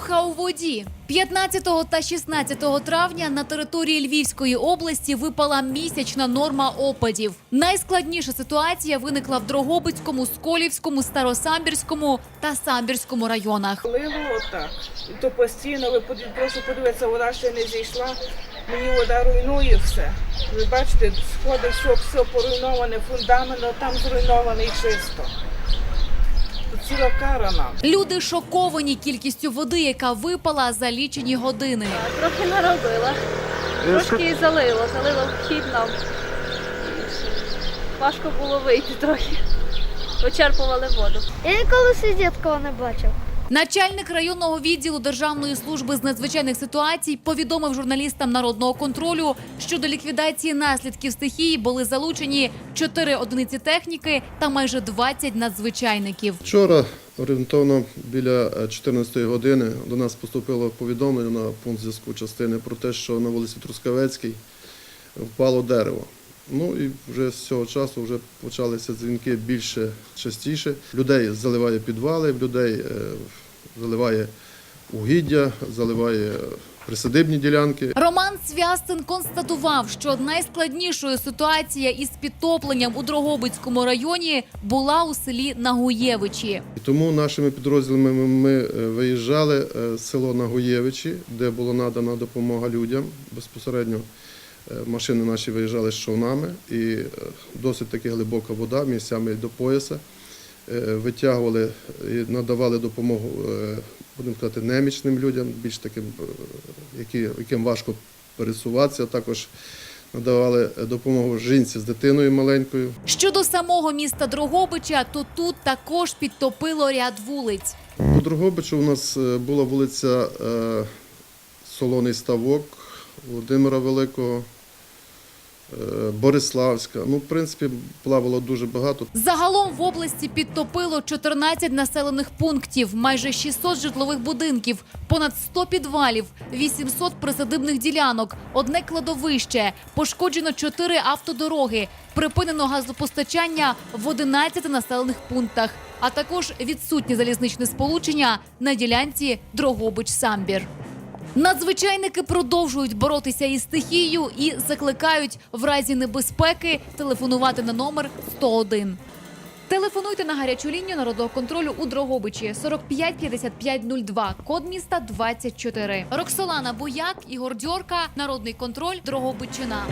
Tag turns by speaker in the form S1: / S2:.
S1: Повуха у воді 15 та 16 травня на території Львівської області випала місячна норма опадів. Найскладніша ситуація виникла в Дрогобицькому, Сколівському, Старосамбірському та Самбірському районах.
S2: Лило отак. То постійно, ви прошу подивитися, вода ще не зійшла. Мені вода руйнує все. Ви бачите, сходи, все, все поруйноване, фундамент, там зруйнований чисто. Тут Ціла кара нам.
S1: Люди шоковані кількістю води, яка випала за лічені години.
S3: Трохи наробила. Трошки і залило, залило вхід нам. Важко було вийти трохи. Вичерпували воду.
S4: Я ніколи світі не бачив.
S1: Начальник районного відділу Державної служби з надзвичайних ситуацій повідомив журналістам народного контролю, що до ліквідації наслідків стихії були залучені 4 одиниці техніки та майже 20 надзвичайників.
S5: Вчора орієнтовно біля 14 години до нас поступило повідомлення на пункт зв'язку частини про те, що на вулиці Трускавецькій впало дерево. Ну і вже з цього часу вже почалися дзвінки більше частіше. Людей заливає підвали, людей е, заливає угіддя, заливає присадибні ділянки.
S1: Роман Свястин констатував, що найскладнішою ситуація із підтопленням у Дрогобицькому районі була у селі Нагуєвичі.
S5: І тому нашими підрозділами ми- е, виїжджали е, з село Нагоєвичі, де була надана допомога людям. Безпосередньо машини наші виїжджали з човнами, і е, досить таки глибока вода, місцями до пояса. Е, Витягували і надавали допомогу, е, будемо сказати, немічним людям, більш таким, е, яким важко пересуватися. Також надавали е, допомогу жінці з дитиною маленькою.
S1: Щодо самого міста Дрогобича, то тут також підтопило ряд вулиць.
S5: По Дрогобичу у нас е, була вулиця е, Солоний Ставок, Володимира Великого, е, Бориславська. Ну, в принципі, плавало дуже багато.
S1: Загалом в області підтопило 14 населених пунктів, майже 600 житлових будинків, понад 100 підвалів, 800 присадибних ділянок, одне кладовище, пошкоджено 4 автодороги, припинено газопостачання в 11 населених пунктах, а також відсутнє залізничне сполучення на ділянці Дрогобич-Самбір. Надзвичайники продовжують боротися із стихією і закликають в разі небезпеки телефонувати на номер 101. Телефонуйте на гарячу лінію народного контролю у Дрогобичі 45 55 02, код міста 24. Роксолана Бояк, Ігор Дьорка, народний контроль Дрогобичина.